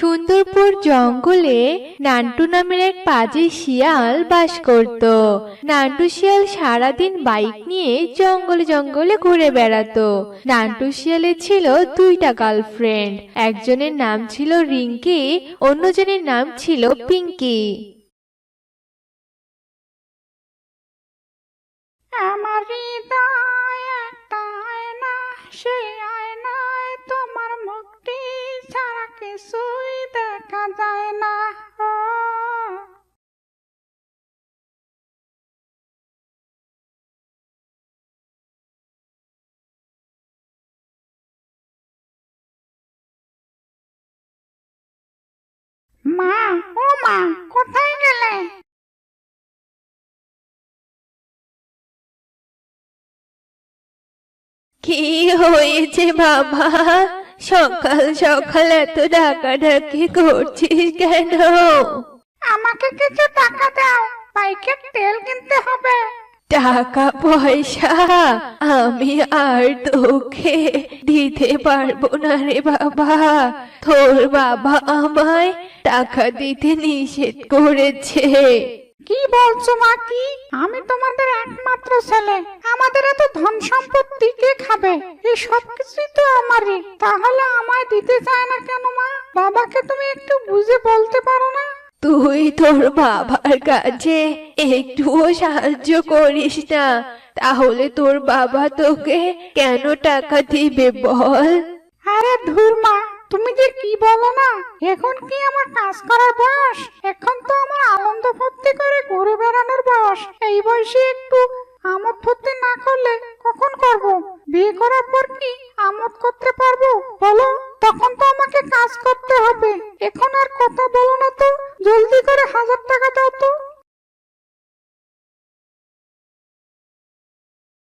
সুন্দরপুর জঙ্গলে নান্টু নামের এক পাজি শিয়াল বাস করত। নান্টু শিয়াল সারাদিন বাইক নিয়ে জঙ্গলে জঙ্গলে ঘুরে বেড়াতো। নান্টু শিয়ালের ছিল দুইটা গার্লফ্রেন্ড। একজনের নাম ছিল রিঙ্কি, অন্যজনের নাম ছিল পিঙ্কি। আমার হৃদয় সেই কিছুই দেখা যায় না মা ও মা কোথায় গেলে? কি হয়েছে বাবা? সকাল সকাল এত ডাকাডাকি করছিস কেন? আমাকে কিছু টাকা দাও বাইকের তেল কিনতে হবে। টাকা পয়সা আমি আর তোকে দিতে পারব না রে বাবা। তোর বাবা আমায় টাকা দিতে নিষেধ করেছে। কি বলছো মা কি? আমি তোমাদের একমাত্র ছেলে। আমাদের এত ধন সম্পত্তি কে খাবে? এই সব কিছুই তো আমারই। তাহলে আমায় দিতে চায় না কেন মা? বাবাকে তুমি একটু বুঝে বলতে পারো না? তুই তোর বাবার কাছে একটুও সাহায্য করিস না। তাহলে তোর বাবা তোকে কেন টাকা দিবে বল? আরে ধুর মা তুমি যে কি বলো না? এখন কি আমার কাজ করার বয়স? এখন তো আমার আনন্দ ফুর্তি করে ঘুরে বেড়ানোর বয়স। এই বয়সে একটু আমোদ ফুর্তি না করলে কখন করব? বিয়ে করার পর কি আমোদ করতে পারব? বলো, তখন তো আমাকে কাজ করতে হবে। এখন আর কথা বলো না তো। জলদি করে হাজার টাকা দাও তো।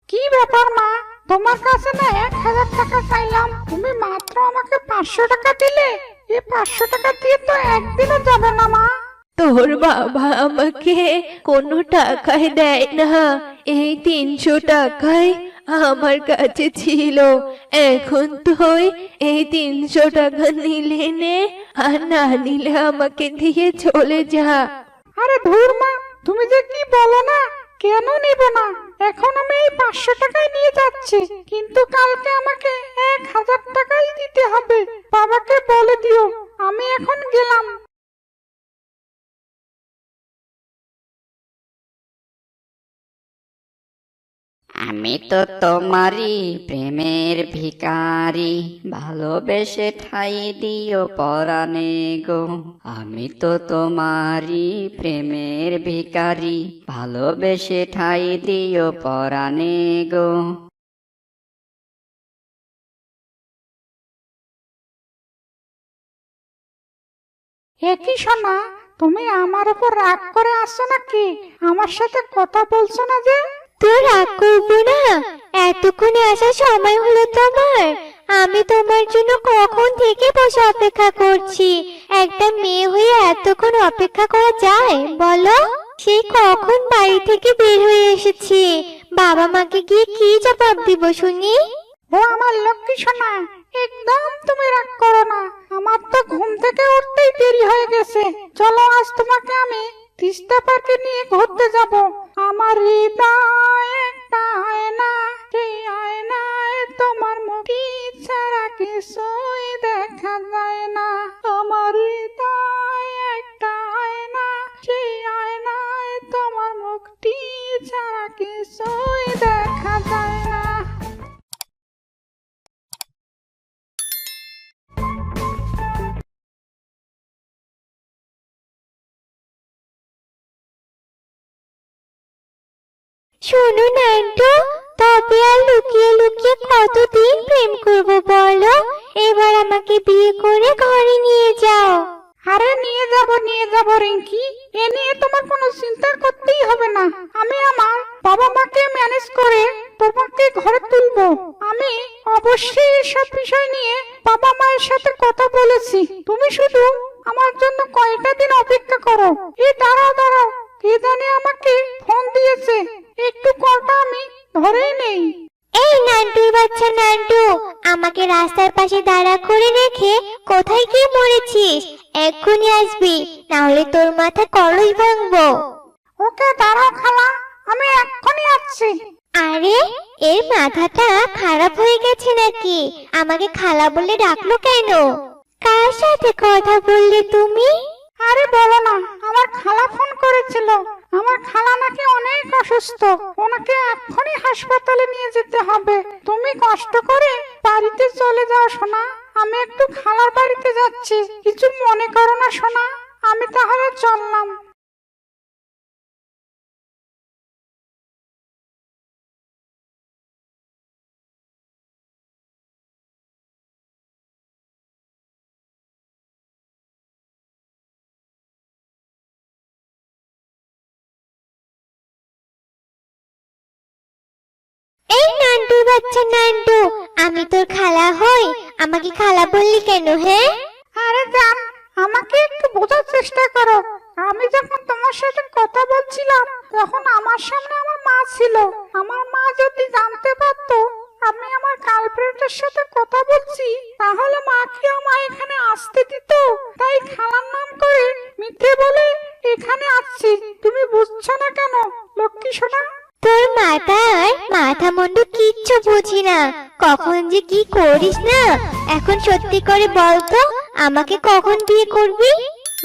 কি ব্যাপার মা? তোমার কাছে না এক হাজার টাকা চাইলাম। তুমি মাত্র আমাকে পাঁচশো টাকা দিলে। এই পাঁচশো টাকা দিয়ে তো একদিনও যাবে না মা। তোর বাবা আমাকে কোনো টাকাই দেয় না। এই তিনশো টাকাই আমার কাছে ছিল। এখন তুই এই তিনশো টাকা নিলে নে আর না নিলে আমাকে দিয়ে চলে যা। আরে ধুর মা তুমি যে কি বলো না? কেন নিব না? এখন আমি এই পাঁচশো টাকায় নিয়ে যাচ্ছি। কিন্তু কালকে আমাকে এক হাজার টাকাই দিতে হবে। বাবাকে বলে দিও, আমি এখন গেলাম। আমি তো তোমারই প্রেমের ভিকারি ভালোবেসে ঠাই দিও পরাণে গো। আমি তো তোমারই প্রেমের ভিকারি ভালোবেসে ঠাই দিও পরাণে গো। একই শোনা তুমি আমার উপর রাগ করে আসছো নাকি? আমার সাথে কথা বলছো না যে? তুই রাগ করব না। এতক্ষণে আসার সময় হলো তোমার। আমি তোমার জন্য কখন থেকে বসে অপেক্ষা করছি? একটা মেয়ে হয়ে এতক্ষণ অপেক্ষা করা যায়, বলো? সেই কখন বাড়ি থেকে বের হয়ে এসেছি। বাবা মাকে গিয়ে কি জবাব দিব শুনি? ও আমার লক্ষ্মী সোনা, একদম তুমি রাগ করো না। আমার তো ঘুম থেকে উঠতেই দেরি হয়ে গেছে। চলো, আজ তোমাকে আমি তিস্তা পার্কে নিয়ে ঘুরতে যাব। আমার হৃদয় একটা আয়না সেই আয়নায় তোমার মুখটি ছাড়া কিছুই শোনো নান্টু, তবে আর লুকিয়ে লুকিয়ে কতদিন প্রেম করব বলো? এবার আমাকে বিয়ে করে ঘরে নিয়ে যাও। আরে নিয়ে যাব নিয়ে যাব, রিঙ্কি। এ নিয়ে তোমার কোনো চিন্তা করতেই হবে না। আমি আমার বাবা মাকে ম্যানেজ করে তোমাকে ঘরে তুলবো। আমি অবশ্যই এসব বিষয় নিয়ে বাবা মায়ের সাথে কথা বলেছি। তুমি শুধু আমার জন্য কয়টা দিন অপেক্ষা করো। এই দাঁড়াও দাঁড়াও। কে জানে আমাকে ফোন দিয়েছে। একটু কলটা আমি ধরেই নেই। এই নান্টুর বাচ্চা নান্টু আমাকে রাস্তার পাশে দাঁড়া করে রেখে কোথায় গিয়ে মরেছিস? এক্ষুনি আসবি না হলে তোর মাথা কলই ভাঙবো। ওকে দাঁড়াও খালা আমি এক্ষুনি আসছি। আরে এর মাথাটা খারাপ হয়ে গেছে নাকি? আমাকে খালা বলে ডাকলো কেন? কার সাথে কথা বললে তুমি? আরে বলো না আমার খালা ফোন করেছিল। আমার খালা নাকি অনেক অসুস্থ। ওনাকে এক্ষুনি হাসপাতালে নিয়ে যেতে হবে। তুমি কষ্ট করে বাড়িতে চলে যাও, সোনা। আমি একটু খালার বাড়িতে যাচ্ছি। কিছু মনে করো না, সোনা। আমি তাহলে চললাম। বাচ্চা নান্টু, আমি তোর খালা হই। আমাকে খালা বললি কেন হ্যাঁ আরে জান, আমাকে একটু বোঝার চেষ্টা করো। আমি যখন তোমার সাথে কথা বলছিলাম, তখন আমার সামনে আমার মা ছিল। আমার মা যদি জানতে পারতো, আমি আমার গার্লফ্রেন্ডের সাথে কথা বলছি, তাহলে মা এখানে আসতে দিত? তাই খালার নাম করে মিথ্যে বলে এখানে আসছি। তুমি বুঝছ না কেন, লক্ষ্মী সোনা? তোর মাথায় মাথা মুন্ডু কিচ্ছু বুঝি না। কখন যে কি করিস না? এখন সত্যি করে বল তো, আমাকে কখন বিয়ে করবি?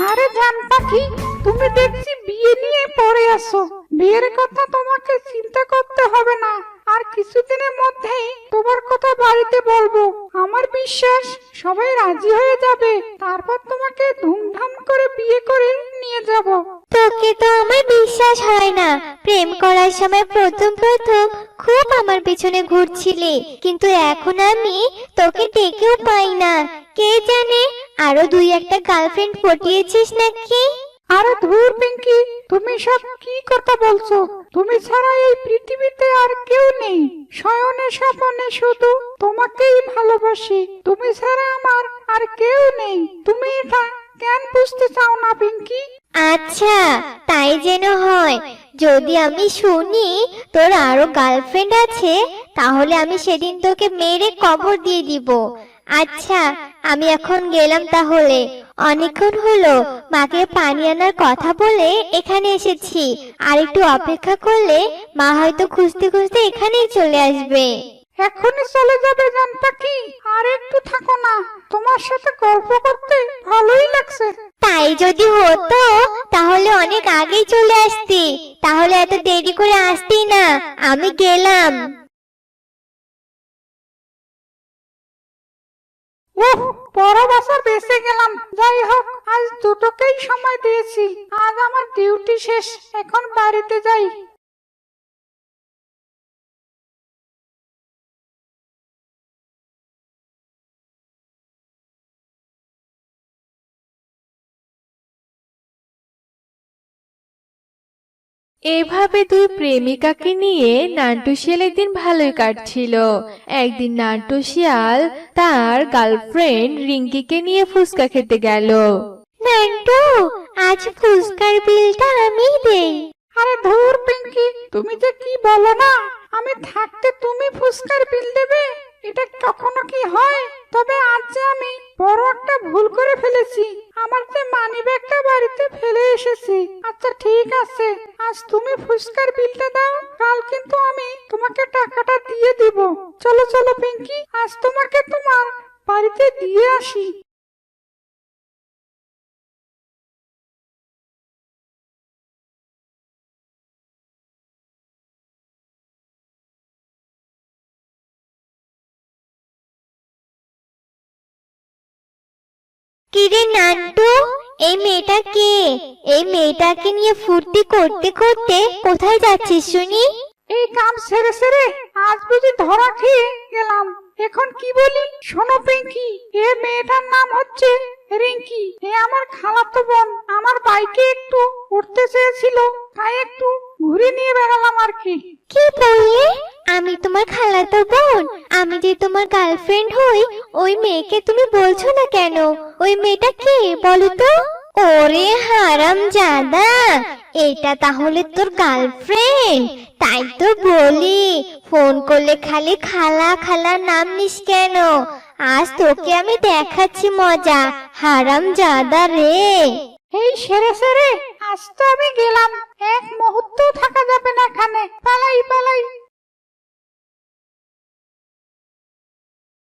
আরে জান পাখি, তুমি দেখছি বিয়ে নিয়ে পড়ে আসো বিয়ের কথা তোমাকে চিন্তা করতে হবে না। আর কিছুদিনের মধ্যেই তোমার কথা বাড়িতে বলব। আমার বিশ্বাস, সবাই রাজি হয়ে যাবে। তারপর তোমাকে ধুমধাম করে বিয়ে করে নিয়ে যাব। তোকে তো আমার বিশ্বাস হয় না। প্রেম করার সময় প্রথম প্রথম খুব আমার পিছনে ঘুরছিলি। কিন্তু এখন আমি তোকে ডেকেও পাই না। কে জানে আরও দুই একটা গার্লফ্রেন্ড পটিয়েছিস নাকি? আরে ধুর পিঙ্কি, তুমি সব কি কথা বলছো? তুমি ছাড়া এই পৃথিবীতে আর কেউ নেই। শয়নে স্বপনে শুধু তোমাকেই ভালোবাসি। তুমি ছাড়া আমার আর কেউ নেই। তুমি এটা কেন বুঝতে চাও না পিঙ্কি? আচ্ছা তাই যেন হয়। যদি আমি শুনি তোর আরও গার্লফ্রেন্ড আছে, তাহলে আমি সেদিন তোকে মেরে কবর দিয়ে দিব। আচ্ছা আমি এখন গেলাম তাহলে। অনেকক্ষণ হলো, মাকে পানি আনার কথা বলে এখানে এসেছি। আর একটু অপেক্ষা করলে মা হয়তো খুঁজতে খুঁজতে এখানেই চলে আসবে। এখনই চলে যাবে জানতা কি? আর একটু থাকো না। তোমার সাথে গল্প করতে ভালোই লাগছে। তাই যদি হতো তাহলে অনেক আগেই চলে আসতি। তাহলে এত দেরি করে আসতি না। আমি গেলাম। ওহ বড় বাসা বেঁচে গেলাম। যাই হোক আজ দুটোকেই সময় দিয়েছি। আজ আমার ডিউটি শেষ এখন বাড়িতে যাই। এভাবে দুই প্রেমিকাকে নিয়ে নান্টু শিয়াল একদিন ভালোই কাটছিল। একদিন নান্টু শিয়াল তার গার্লফ্রেন্ড রিঙ্কিকে নিয়ে ফুচকা খেতে গেল। নান্টু আজ ফুচকার বিলটা আমি দেই। আরে ধুর পিঙ্কি তুমি যে কি বলো না? আমি থাকতে তুমি ফুসকার বিল দেবে? এটা কখনো কি হয়? তবে আজ যে আমি বড় একটা ভুল করে ফেলেছি, আমার যে মানি ব্যাগটা বাড়িতে ফেলে এসেছি। আচ্ছা ঠিক আছে। আজ তুমি ফুসকার বিলটা দাও, কাল কিন্তু আমি তোমাকে টাকাটা দিয়ে দিব। চলো চলো, পিঙ্কি, আজ তোমাকে তোমার বাড়িতে দিয়ে আসি। কিরে নান্টু এই মেয়েটা কে? এই মেয়েটাকে নিয়ে ফুর্তি করতে করতে কোথায় যাচ্ছিস শুনি? এই কাম সেরে সেরে আজ বুঝি ধরা খেয়ে গেলাম। এখন কি বলি? শোনো পিঙ্কি এ মেয়েটার নাম হচ্ছে রিঙ্কি। এ আমার খালাতো বোন। আমার বাইকে একটু উঠতে চেয়েছিল তাই একটু ঘুরে নিয়ে বেড়ালাম আর কি। কি বললে? আমি তোমার খালাতো বোন। আমি যে তোমার গার্লফ্রেন্ড হই, ওই মেয়েকে তুমি বলছো না কেন? ওই মেয়েটা কে বলো তো? ওরে হারাম জাদা, এটা তাহলে তোর গার্লফ্রেন্ড তাই তো বলি, ফোন করলে খালি খালা খালা নাম নিস কেন? আজ তোকে আমি দেখাচ্ছি মজা, হারাম জাদা রে। এই সেরে সেরে, আজ তো আমি গেলাম। এক মুহূর্ত থাক